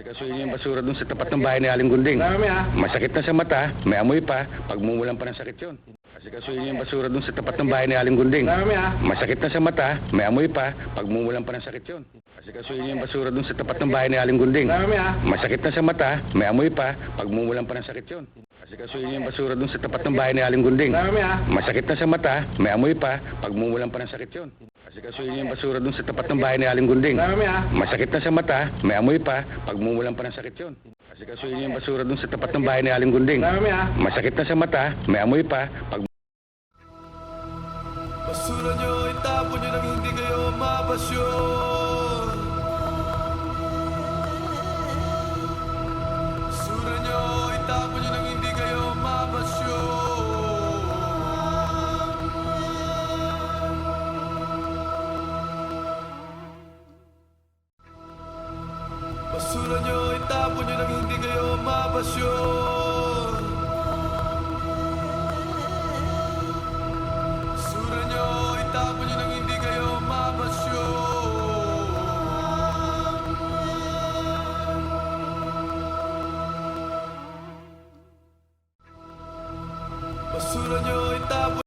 Niyo yung basura dun sa tapat ng bahay ni Aling Gunding. Masakit na sa mata, may amoy pa, pagmumulan pa ng sakit yun. Niyo yung basura dun sa tapat ng bahay ni Aling Gunding. Masakit na sa mata, may amoy pa, pagmumulan pa ng sakit yun. Niyo yung basura dun sa tapat ng bahay ni Aling Gunding. Masakit na sa mata, may amoy pa, pagmumulan pa ng sakit yun. Niyo yung basura dun sa tapat ng bahay ni Aling Gunding. Masakit na sa mata, may amoy pa, pagmumulan pa ng sakit yun. Kasi niyo yung basura dun sa tapat ng bahay ni Aling Gunding. Ah. Masakit na sa mata, may amoy pa, pagmumulan pa ng sakit yun. Niyo yung basura dun sa tapat ng bahay ni Aling Gunding. Ah. Masakit na sa mata, may amoy pa, pag Basura nyo, itapon nyo nang hindi kayo mapasyon Basura nyo, itapon nyo nang hindi kayo mapasyon Basura nyo, itapon nyo nang hindi kayo mapasyon Basura nyo, itapon